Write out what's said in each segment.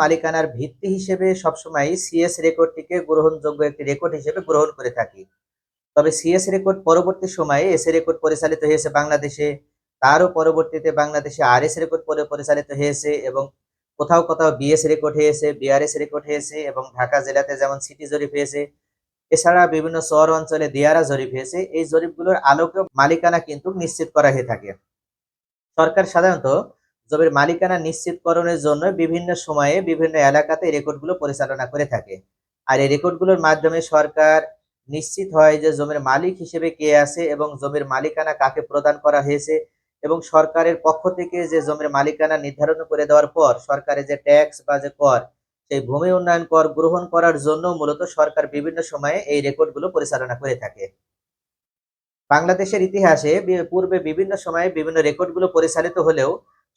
মালিকানার ভিত্তি হিসেবে সবসময় সিএস রেকর্ডটিকে গ্রহণযোগ্য একটি রেকর্ড হিসেবে গ্রহণ করে থাকি। তবে সিএস রেকর্ড পরবর্তী সময়ে এসএ রেকর্ড পরিচালিত হয়েছে বাংলাদেশে, তারও পরবর্তীতে বাংলাদেশে আরএস রেকর্ড পরে পরিচালিত হয়েছে এবং কোথাও কোথাও বিএস রেকর্ড হয়েছে বিআরএস রেকর্ড হয়েছে এবং ঢাকা জেলাতে যেমন সিটি জরিপ হয়েছে, এছাড়া বিভিন্ন শহর অঞ্চলে দিয়ারা জরিপ হয়েছে। এই জরিপগুলোর আলোকে মালিকানা কিন্তু নিশ্চিত করা হয়ে থাকে। সরকার সাধারণত জমির মালিকানা নিশ্চিতকরণের জন্য বিভিন্ন সময়ে বিভিন্ন এলাকাতে রেকর্ডগুলো পরিচালনা করে থাকে। আর এই রেকর্ডগুলোর মাধ্যমে সরকার নিশ্চিত হয় যে জমির মালিক হিসেবে কে আছে এবং জমির মালিকানা কাকে প্রদান করা হয়েছে এবং সরকারের পক্ষ থেকে যে জমির মালিকানা নির্ধারণ করে দেওয়ার পর সরকারের যে ট্যাক্স বা যে কর, সেই ভূমি উন্নয়ন কর গ্রহণ করার জন্য মূলত সরকার বিভিন্ন সময়ে এই রেকর্ডগুলো পরিচালনা করে থাকে। বাংলাদেশের ইতিহাসে পূর্বে বিভিন্ন সময়ে বিভিন্ন রেকর্ডগুলো পরিচালিত হলেও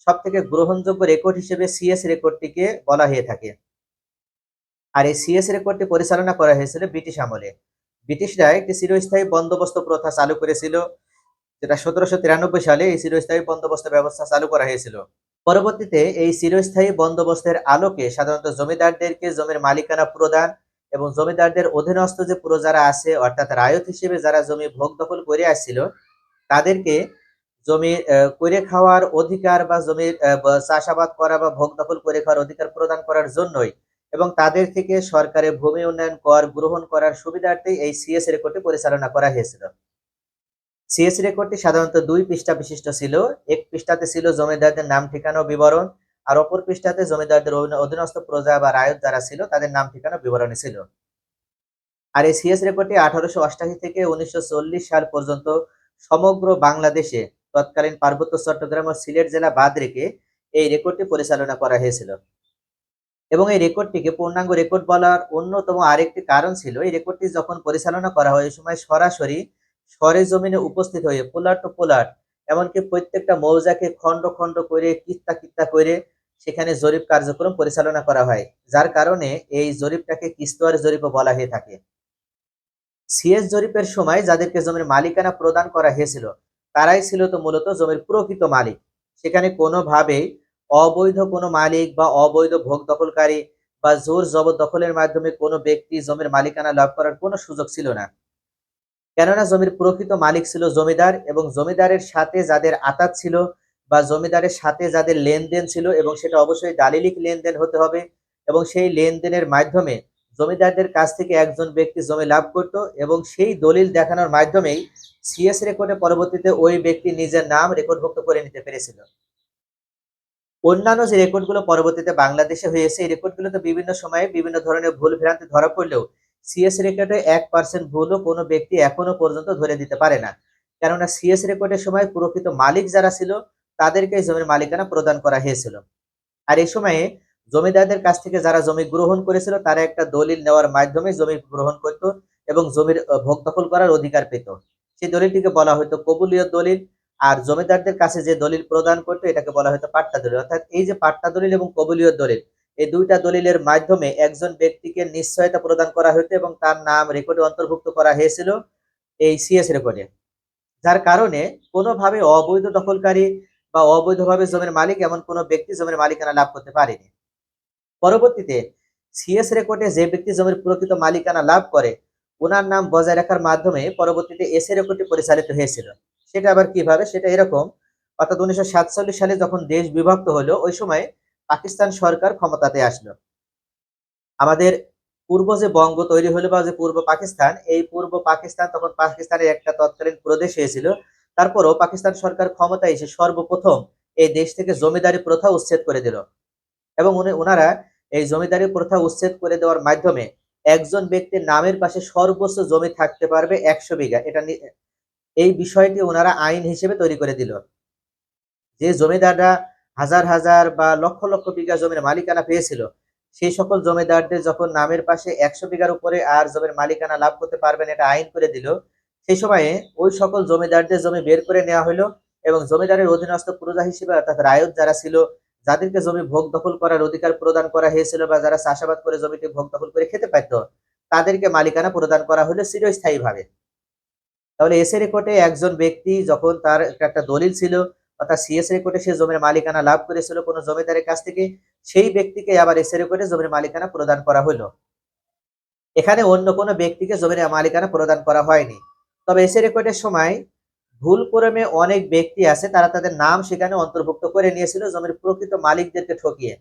সব থেকে গ্রহণযোগ্য রেকর্ড হিসেবে সিএস রেকর্ডটিকে বলা হয়ে থাকে। আর এই সিএস রেকর্ডটি পরিচালনা করা হয়েছিল ব্রিটিশ আমলে। ব্রিটিশরা একটি চিরস্থায়ী বন্দোবস্ত প্রথা চালু করেছিল, যেটা সতেরোশো তিরানব্বই সালে এই চিরস্থায়ী বন্দোবস্ত ব্যবস্থা চালু করা হয়েছিল। পরবর্তীতে এই চিরস্থায়ী বন্দোবস্তের আলোকে সাধারণত জমিদারদেরকে জমির মালিকানা প্রদান এবং জমিদারদের অধীনস্থ যে প্রজারা আছে, অর্থাৎ রায়ত হিসেবে যারা জমি ভোগ দখল করে আসছিল, তাদেরকে জমি করে খাওয়ার অধিকার বা জমির চাষাবাদ করা বা ভোগ দখল করে খাওয়ার অধিকার প্রদান করার জন্যই এবং তাদের থেকে সরকারের ভূমি উন্নয়ন কর গ্রহণ করার সুবিধার্থে এই সিএস রেকর্ডটি পরিচালনা করা হয়েছিল। সিএস রেকর্ডটি সাধারণত দুই পৃষ্ঠা বিশিষ্ট ছিল। এক পৃষ্ঠাতে ছিল জমিদারদের নাম, ঠিকানা বিবরণ আর অপর পৃষ্ঠাতে জমিদারদের অধীন- অধীনস্থ প্রজা বা রায়ত যারা ছিল তাদের নাম, ঠিকানা বিবরণী ছিল। আর এই সিএস রেকর্ডটি আঠারোশো অষ্টাশি থেকে উনিশশো চল্লিশ সাল পর্যন্ত সমগ্র বাংলাদেশে তৎকালীন পার্বত্য চট্টগ্রাম ও সিলেট জেলা বাদ রেখে এই রেকর্ডটি পরিচালনা করা হয়েছিল। এবং এই রেকর্ডটিকে পূর্ণাঙ্গ রেকর্ড বলার অন্যতম আরেকটি কারণ ছিল, এই রেকর্ডটি যখন পরিচালনা করা হয় ওই সময় সরাসরি সরে জমিনে উপস্থিত হয়ে পোলার টু পোলার, এমনকি প্রত্যেকটা মৌজাকে খণ্ড খণ্ড করে, কিত্তা কিত্তা করে সেখানে জরিপ কার্যক্রম পরিচালনা করা হয়, যার কারণে এই জরিপটাকে কিস্তোয়ার জরিপও বলা হয়ে থাকে। সিএস জরিপের সময় যাদেরকে জমির মালিকানা প্রদান করা হয়েছিল তারাই ছিল তো মূলত জমির প্রকৃত মালিক। সেখানে কোনোভাবেই অবৈধ কোনো মালিক বা অবৈধ ভোগ দখলকারী বা জোর জবরদখলের মাধ্যমে কোনো ব্যক্তি জমির মালিকানা লাভ করার কোনো সুযোগ ছিল না। কেননা জমির প্রকৃত মালিক ছিল জমিদার এবং জমিদারের সাথে যাদের আতাত ছিল বা জমিদারের সাথে যাদের লেনদেন ছিল এবং সেটা অবশ্যই দালিলিক লেনদেন হতে হবে এবং সেই লেনদেনের মাধ্যমে জমিদারদের কাছ থেকে একজন ব্যক্তি জমি লাভ করত এবং সেই দলিল দেখানোর মাধ্যমেই সিএস রেকর্ডে পরবর্তীতে ওই ব্যক্তি নিজের নাম রেকর্ডভুক্ত করে নিতে পেরেছিল। অন্যান্য যে রেকর্ডগুলো পরবর্তীতে বাংলাদেশে হয়েছে, এই রেকর্ডগুলোতে বিভিন্ন সময়ে বিভিন্ন ধরনের ভুল ভ্রান্তি ধরা পড়লেও সিএস রেকর্ডে এক পার্সেন্ট ভুলও কোনো ব্যক্তি এখনও পর্যন্ত ধরে দিতে পারে না। কেননা সিএস রেকর্ডের সময় প্রকৃত মালিক যারা ছিল তাদেরকে জমির মালিকানা প্রদান করা হয়েছিল। আর এই সময়ে জমিদারদের কাছ থেকে যারা জমি গ্রহণ করেছিল, তারা একটা দলিল নেওয়ার মাধ্যমে জমি গ্রহণ করত এবং জমির ভোগ দখল করার অধিকার পেত। সেই দলিলটিকে বলা হতো কবুলীয় দলিল আর জমিদারদের কাছে যে দলিল প্রদান করতো, এটাকে বলা হতো পাট্টা দলিল। অর্থাৎ এই যে পাট্টা দলিল এবং কবুলীয় দলিল, এই দুইটা দলিলের মাধ্যমে একজন ব্যক্তিকে নিশ্চয়তা প্রদান করা হতো এবং তার নাম রেকর্ডে অন্তর্ভুক্ত করা হয়েছিল এই সিএস রেকর্ডে যার কারণে কোনোভাবে অবৈধ দখলকারী বা অবৈধভাবে জমির মালিক এমন কোনো ব্যক্তি জমির মালিকানা লাভ করতে পারেনি। পরবর্তীতে সিএস রেকর্ডে যে ব্যক্তি জমির প্রকৃত মালিকানা লাভ করে ওনার নাম বজায় রাখার মাধ্যমে পরবর্তীতে এসএ রেকর্ডটি পরিচালিত হয়েছিল। সেটা আবার কীভাবে? সেটা এরকম, অর্থাৎ উনিশশো সাতচল্লিশ সালে যখন দেশ বিভক্ত হলো, ওই সময় পাকিস্তান সরকার ক্ষমতাতে আসলো। আমাদের পূর্ব যে বঙ্গ তৈরি হলো বা যে পূর্ব পাকিস্তান, এই পূর্ব পাকিস্তান তখন পাকিস্তানের একটা তৎকালীন প্রদেশ হয়েছিল। তারপরও পাকিস্তান সরকার ক্ষমতায় এসে সর্বপ্রথম এই দেশ থেকে জমিদারি প্রথা উচ্ছেদ করে দিল। এবং উনি- ওনারা এই জমিদারি প্রথা উচ্ছেদ করে দেওয়ার মাধ্যমে একজন ব্যক্তির নামের পাশে সর্বোচ্চ জমি থাকতে পারবে একশো বিঘা। এটা এই বিষয়টি ওনারা আইন হিসেবে তৈরি করে দিল। যে জমিদাররা হাজার হাজার বা লক্ষ লক্ষ বিঘা জমির মালিকানা পেয়েছিল, সেই সকল জমিদারদের যখন নামের পাশে একশো বিঘার উপরে আর জমির মালিকানা লাভ করতে পারবেন এটা আইন করে দিল, সেই সময়ে ওই সকল জমিদারদের জমি বের করে নেওয়া হলো এবং জমিদারের অধীনস্থ প্রজা হিসেবে অর্থাৎ রায়ত যারা ছিল যাদেরকে জমি ভোগ দখল করার অধিকার প্রদান করা হয়েছিল বা যারা চাষাবাদ করে জমিটি ভোগ দখল করে খেতে পারত তাদেরকে মালিকানা প্রদান করা হলো চিরস্থায়ী ভাবে তাহলে এসে রেকর্ডে একজন ব্যক্তি যখন তার একটা দলিল ছিল, অর্থাৎ সিএস রেকর্ডে সে জমির মালিকানা লাভ করেছিল কোনো জমিদারের কাছ থেকে, সেই ব্যক্তিকে আবার এসএ রেকর্ডে জমির মালিকানা প্রদান করা হলো এখানে অন্য কোনো ব্যক্তিকে জমির মালিকানা প্রদান করা হয়নি। তবে এসএ রেকর্ডের সময় ভুল ক্রমে অনেক ব্যক্তি আছে, তারা তাদের নাম সেখানে অন্তর্ভুক্ত করে নিয়েছিল, জমির প্রকৃত মালিকদেরকে ঠকিয়ে।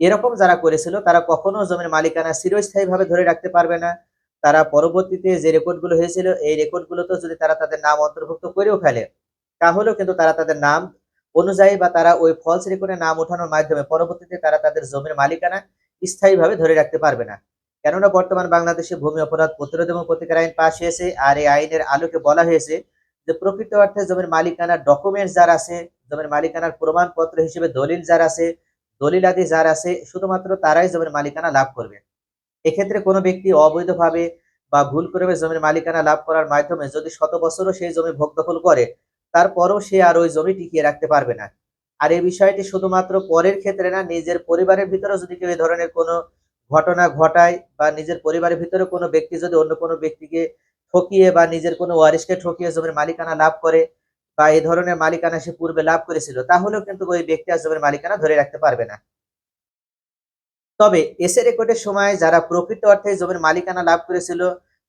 এরকম যারা করেছিল, তারা কখনো জমির মালিকানা চিরস্থায়ীভাবে ধরে রাখতে পারবে না। তারা পরবর্তীতে যে রেকর্ডগুলো হয়েছিল, এই রেকর্ডগুলোতে যদি তারা তাদের নাম অন্তর্ভুক্ত করেও ফেলে, তাহলেও কিন্তু তারা তাদের নাম অনুযায়ী বা তারা ওই ফলস রেকর্ডে নাম ওঠানোর মাধ্যমে পরবর্তীতে তারা তাদের জমির মালিকানা স্থায়ীভাবে ধরে রাখতে পারবে না। কেননা বর্তমান বাংলাদেশে ভূমি অপরাধ প্রতিরোধ এবং প্রতিকার আইন পাশ হয়েছে, আর এই আইনের আলোকে বলা হয়েছে যে প্রকৃত অর্থে জমির মালিকানার ডকুমেন্টস যার আছে, জমির মালিকানার প্রমাণপত্র হিসেবে দলিল যার আছে দলিল আদি যার আছে, শুধুমাত্র তারাই জমির মালিকানা লাভ করবে। এক্ষেত্রে কোনো ব্যক্তি অবৈধভাবে বা ভুল করে জমির মালিকানা লাভ করার মাধ্যমে যদি শত বছরও সেই জমি ভোগ দখল করে, তারপরও সে আর ওই জমি টিকিয়ে রাখতে পারবে না। আর এই বিষয়টি শুধুমাত্র পরের ক্ষেত্রে না, নিজের পরিবারের ভিতরে যদি কেউ এই ধরনের কোনো ঘটনা ঘটায় বা নিজের পরিবারের ভিতরে কোনো ব্যক্তি যদি অন্য কোনো ব্যক্তিকে ঠকিয়ে বা নিজের কোনো ওয়ারিশকে ঠকিয়ে জমির মালিকানা লাভ করে বা এই ধরনের মালিকানা সে পূর্বে লাভ করেছিল, তাহলেও কিন্তু ওই ব্যক্তি আর জমির মালিকানা ধরে রাখতে পারবে না। তবে এসএ রেকর্ডের সময় যারা প্রকৃত অর্থে জমির মালিকানা লাভ করেছিল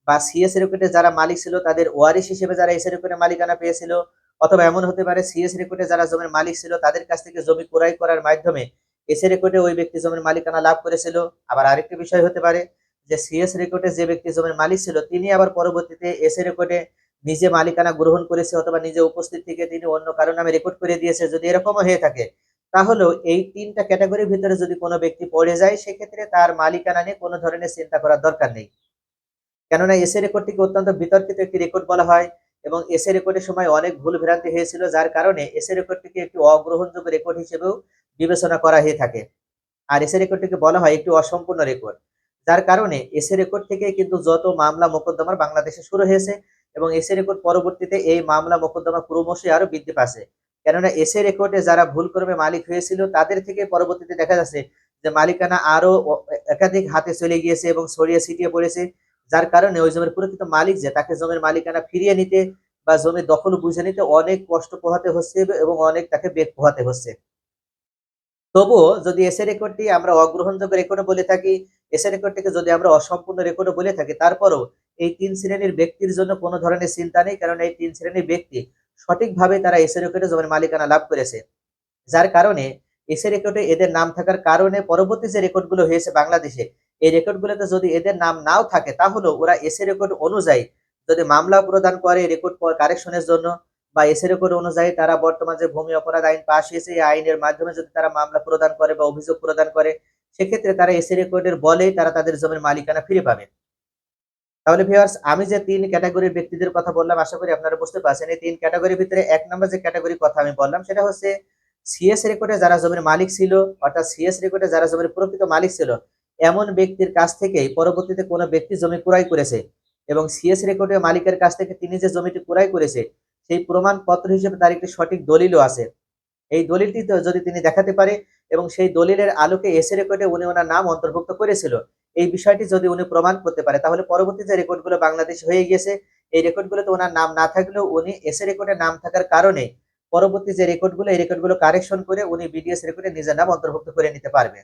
বা সিএস রেকর্ডে যারা মালিক ছিল, তাদের ওয়ারিশ হিসেবে যারা এসএ রেকর্ডে মালিকানা পেয়েছিল, অথবা এমন হতে পারে সিএস রেকর্ডে যারা জমির মালিক ছিল, তাদের কাছ থেকে জমি ক্রয় করার মাধ্যমে এসএ রেকর্ডে ওই ব্যক্তি জমির মালিকানা লাভ করেছিল। আবার আরেকটি বিষয় হতে পারে যে সিএস রেকর্ডে যে ব্যক্তি জমির মালিক ছিল, তিনি আবার পরবর্তীতে এসএ রেকর্ডে নিজে মালিকানা গ্রহণ করেছে অথবা নিজে উপস্থিত থেকে তিনি অন্য কারও নামে রেকর্ড করে দিয়েছে, যদি এরকমও হয়ে থাকে, তাহলেও এই তিনটা ক্যাটাগরির ভিতরে যদি কোনো ব্যক্তি পড়ে যায়, সেক্ষেত্রে তার মালিকানা নিয়ে কোনো ধরনের চিন্তা করার দরকার নেই। কেননা এসএ রেকর্ডটিকে অত্যন্ত বিতর্কিত একটি রেকর্ড বলা হয় এবং এসএ রেকর্ডের সময় অনেক ভুল ভ্রান্তি হয়েছিল, যার কারণে এসএ রেকর্ডটিকে একটি অগ্রহণযোগ্য রেকর্ড হিসেবেও বিবেচনা করা হয়ে থাকে। আর এসএ রেকর্ডটিকে বলা হয় একটি অসম্পূর্ণ রেকর্ড যার কারণে এসএ রেকর্ড থেকে কিন্তু যত মামলা মোকদ্দমার বাংলাদেশে শুরু হয়েছে এবং এসএ রেকর্ড পরবর্তীতে এই মামলা মোকদ্দমা ক্রমশই আরও বৃদ্ধি পাচ্ছে। কেননা এসএ রেকর্ডে যারা ভুল ক্রমে মালিক হয়েছিল, তাদের থেকে পরবর্তীতে দেখা যাচ্ছে যে মালিকানা আরও একাধিক হাতে চলে গিয়েছে এবং ছড়িয়ে ছিটিয়ে পড়েছে। যার কারণে ওই জমির প্রকৃত মালিক যে, তাকে জমির মালিকানা ফিরিয়ে নিতে বা জমির দখল বুঝে নিতে অনেক কষ্ট পোহাতে হচ্ছে এবং অনেক তাকে বেগ পোহাতে হচ্ছে। তবুও যদি এসএ রেকর্ডটি আমরা অগ্রহণযোগ্য রেকর্ড বলে থাকি এসএ রেকর্ডটিকে যদি আমরা অসম্পূর্ণ রেকর্ড বলে থাকি, তারপরও এই তিন শ্রেণির ব্যক্তির জন্য কোনো ধরনের চিন্তা নেই, কারণ এই তিন শ্রেণির ব্যক্তি সঠিকভাবে তারা এসএ রেকর্ডে জমির মালিকানা লাভ করেছে। যার কারণে এসএ রেকর্ডে এদের নাম থাকার কারণে পরবর্তী যে রেকর্ডগুলো হয়েছে বাংলাদেশে, এই রেকর্ডগুলোতে যদি এদের নাম নাও থাকে তাহলেও ওরা এসএ রেকর্ড অনুযায়ী যদি মামলা প্রদান করে রেকর্ড কারেকশনের জন্য বা এসএ রেকর্ড অনুযায়ী তারা বর্তমান যে ভূমি অপরাধ আইন পাশ হয়েছে, এই আইনের মাধ্যমে যদি তারা মামলা প্রদান করে বা অভিযোগ প্রদান করে সেক্ষেত্রে তারা এসএ রেকর্ডের বলেই তারা তাদের জমির মালিকানা ফিরে পাবে। তাহলে ভিউয়ার্স আমি যে তিন ক্যাটাগরির ব্যক্তিদের কথা বললাম, আশা করি আপনারা বুঝতে পারছেন। এই তিন ক্যাটাগরির ভিতরে এক নম্বর যে ক্যাটাগরির কথা আমি বললাম, সেটা হচ্ছে সিএস রেকর্ডে যারা জমির মালিক ছিল, অর্থাৎ সিএস রেকর্ডে যারা জমির প্রকৃত মালিক ছিল, এমন ব্যক্তির কাছ থেকেই পরবর্তীতে কোনো ব্যক্তি জমি ক্রয় করেছে এবং সিএস রেকর্ডে মালিকের কাছ থেকে তিনি যে জমিটি ক্রয় করেছে, সেই প্রমাণপত্র হিসেবে তার একটি সঠিক দলিলও আছে। এই দলিলটি যদি তিনি দেখাতে পারে এবং সেই দলিলের আলোকে এসে রেকর্ডে উনি ওনার নাম অন্তর্ভুক্ত করেছিল। এই বিষয়টি যদি উনি প্রমাণ করতে পারে, তাহলে পরবর্তী যে রেকর্ডগুলো বাংলাদেশ হয়ে গিয়েছে, এই রেকর্ডগুলোতে ওনার নাম না থাকলেও উনি এসে রেকর্ডে নাম থাকার কারণে পরবর্তী যে রেকর্ডগুলো এই রেকর্ডগুলো কারেকশন করে উনি বিডিএস রেকর্ডে নিজের নাম অন্তর্ভুক্ত করে নিতে পারবে।